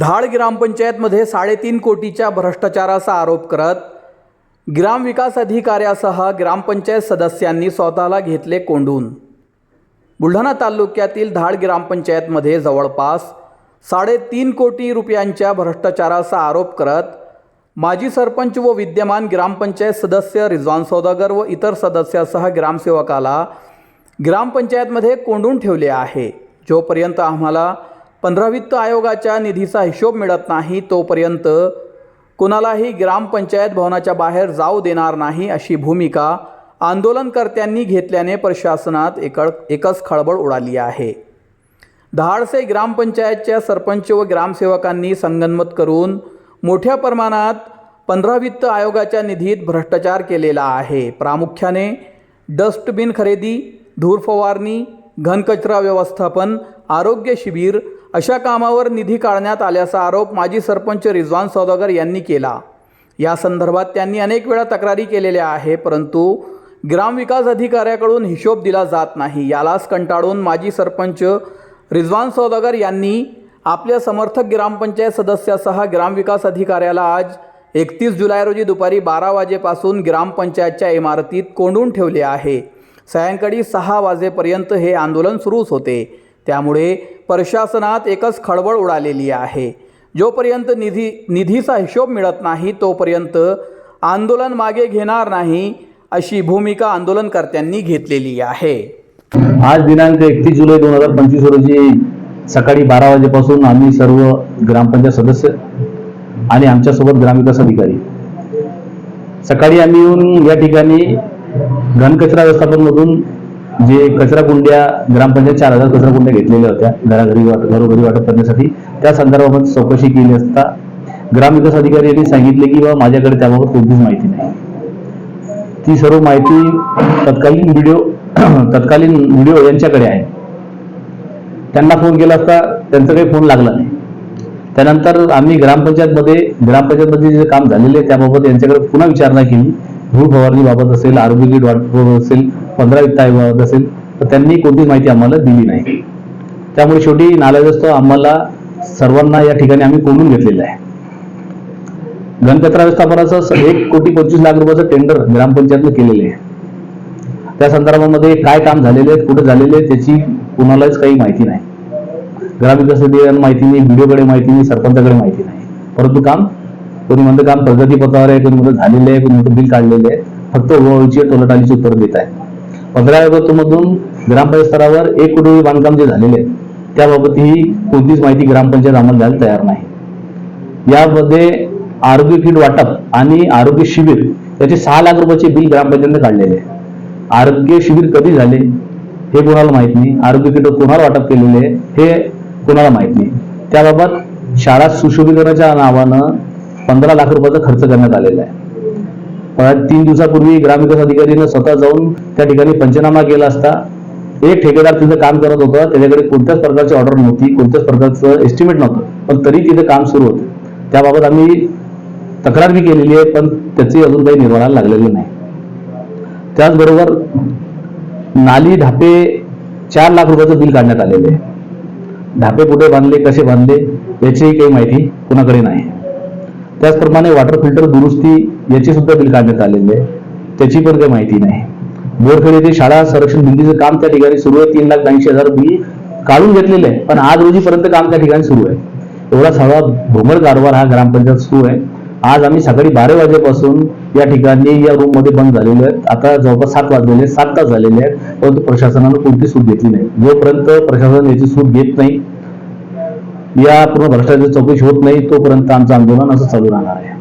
धाळ ग्रामपंचायतमध्ये साडेतीन कोटीच्या भ्रष्टाचाराचा आरोप करत ग्रामविकास अधिकाऱ्यासह ग्रामपंचायत सदस्यांनी स्वतःला घेतले कोंडून. बुलढाणा तालुक्यातील धाड ग्रामपंचायतमध्ये जवळपास साडेतीन कोटी रुपयांच्या भ्रष्टाचाराचा आरोप करत माजी सरपंच व विद्यमान ग्रामपंचायत सदस्य रिजवान सौदागर व इतर सदस्यासह ग्रामसेवकाला ग्रामपंचायतमध्ये कोंडून ठेवले आहे. जोपर्यंत आम्हाला पंधरा वित्त आयोगाच्या निधीचा हिशोब मिळत नाही तोपर्यंत कुणालाही ग्रामपंचायत भवनाच्या बाहेर जाऊ देणार नाही अशी भूमिका आंदोलनकर्त्यांनी घेतल्याने प्रशासनात एकळ एकच खळबळ उडाली आहे. धाडसे ग्रामपंचायतच्या सरपंच व ग्रामसेवकांनी संगनमत करून मोठ्या प्रमाणात पंधरा वित्त आयोगाच्या निधीत भ्रष्टाचार केलेला आहे. प्रामुख्याने डस्टबिन खरेदी धूर फवारणी घनकचरा व्यवस्थापन आरोग्य शिबिर अशा कामावर निधी काढण्यात आल्याचा आरोप माजी सरपंच रिजवान सौदागर यांनी केला. या संदर्भात त्यांनी अनेक वेळा तक्रारी केलेल्या आहे परंतु ग्रामविकास अधिकाऱ्याकडून हिशोब दिला जात नाही. यालाच कंटाळून माजी सरपंच रिजवान सौदागर यांनी आपल्या समर्थक ग्रामपंचायत सदस्यासह ग्रामविकास अधिकाऱ्याला आज एकतीस जुलै रोजी दुपारी बारा वाजेपासून ग्रामपंचायतच्या इमारतीत कोंडून ठेवले आहे. सायंकाळी सहा वाजेपर्यंत हे आंदोलन सुरूच होते. त्यामुळे प्रशासनात एकच खळबळ उडालेली आहे. जोपर्यंत निधी निधीचा हिशोब मिळत नाही तोपर्यंत आंदोलन मागे घेणार नाही अशी भूमिका आंदोलनकर्त्यांनी घेतलेली आहे. आज दिनांक एकतीस जुलै दोन हजार पंचवीस रोजी सकाळी बारा वाजेपासून आम्ही सर्व ग्रामपंचायत सदस्य आणि आमच्यासोबत ग्रामविकास अधिकारी. सकाळी आम्ही येऊन या ठिकाणी घनकचरा व्यवस्थापनमधून जे कचरा कुंड्या ग्रामपंचायत चार हजार कचरा कुंड्या घेतलेल्या होत्या घराघरी वाटप घरोघरी वाटप करण्यासाठी. त्या संदर्भात चौकशी केली असता ग्रामविकास अधिकारी यांनी सांगितले की बाबा माझ्याकडे त्याबाबत कोणतीच माहिती नाही. ती सर्व माहिती तत्कालीन व्हिडिओ तत्कालीन व्हिडिओ यांच्याकडे आहे. त्यांना फोन केला असता त्यांचा काही फोन लागला नाही. त्यानंतर आम्ही ग्रामपंचायतमध्ये ग्रामपंचायतमध्ये जे काम झालेले त्याबाबत यांच्याकडे पुन्हा विचारणा केली. धूळ फवारणीबाबत असेल आरोग्य किट वाटप असेल पंधरा वित्ताबाबत असेल तर त्यांनी कोणतीच माहिती आम्हाला दिली नाही. त्यामुळे शेवटी नाल्याजस्तो आम्हाला सर्वांना या ठिकाणी आम्ही कोंडून घेतलेलं आहे. घनकचरा व्यवस्थापनाचं एक कोटी पंचवीस लाख रुपयाचं टेंडर ग्रामपंचायतनं केलेलं आहे. त्या संदर्भामध्ये काय काम झालेले आहेत कुठे झालेले आहेत त्याची कुणालाच काही माहिती नाही. ग्रामविकास अधिकाऱ्यांना माहिती नाही व्हिडिओकडे माहिती नाही सरपंचाकडे माहिती नाही. परंतु काम कोणी म्हणतं काम प्रगतीपथावर आहे कोणी म्हणतं झालेलं आहे कोणी म्हणतं बिल काढलेले आहे. फक्त ओळखीची टोलाटालीची उत्तर देत आहे. पंधरा ऑगस्टमधून ग्रामपंचायत स्तरावर एक कोटी बांधकाम जे झालेले आहे त्याबाबत ही कोणतीच माहिती ग्रामपंचायत आम्हाला द्यायला तयार नाही. यामध्ये आरोग्य किट वाटप आणि आरोग्य शिबिर याचे सहा लाख रुपयाचे बिल ग्रामपंचायतने काढलेले आहे. आरोग्य शिबिर कधी झाले हे कोणाला माहीत नाही. आरोग्य किट कोणाला वाटप केलेले आहे हे कोणाला माहीत नाही. त्याबाबत शाळा सुशोभीकरणाच्या नावानं पंधरा लाख रुपयाचा खर्च करण्यात आलेला आहे. तीन दिवसापूर्वी ग्रामविकास अधिकारीनं स्वतः जाऊन त्या ठिकाणी पंचनामा केला असता एक ठेकेदार तिथं काम करत होता त्याच्याकडे कोणत्याच प्रकारची ऑर्डर नव्हती कोणत्याच प्रकारचं एस्टिमेट नव्हतं पण तरी तिथं काम सुरू होतं. त्याबाबत आम्ही तक्रार बी केलेली आहे पण त्याची अजून काही निर्माणाला लागलेली नाही. त्याचबरोबर नाली ढापे चार लाख रुपयाचं बिल काढण्यात आलेलं आहे. ढापे कुठे बांधले कसे बांधले याचीही काही माहिती कुणाकडे नाही. त्याचप्रमाणे वॉटर फिल्टर दुरुस्ती याची सुद्धा बिल काढण्यात आलेले आहे. त्याची पण काही माहिती नाही. बोरखेड येथे शाळा संरक्षण भिंतीचं काम त्या ठिकाणी सुरू आहे. तीन लाख ऐंशी हजार बिल काढून घेतलेले आहे. पण आज रोजीपर्यंत काम त्या ठिकाणी सुरू आहे. एवढा सगळा भोंगळ कारभार हा ग्रामपंचायत सुरू आहे. आज आम्ही सकाळी बारा वाजेपासून या ठिकाणी या रूममध्ये बंद झालेलो आहेत. आता जवळपास सात वाजलेले आहेत. सात तास झालेले आहेत. परंतु प्रशासनानं कोणती सूट घेतली नाही. जोपर्यंत प्रशासन याची सूट घेत नाही या पूर्ण भ्रष्टाचाराची चौकशी होत नाही तोपर्यंत आमचं आंदोलन असं चालू राहणार आहे.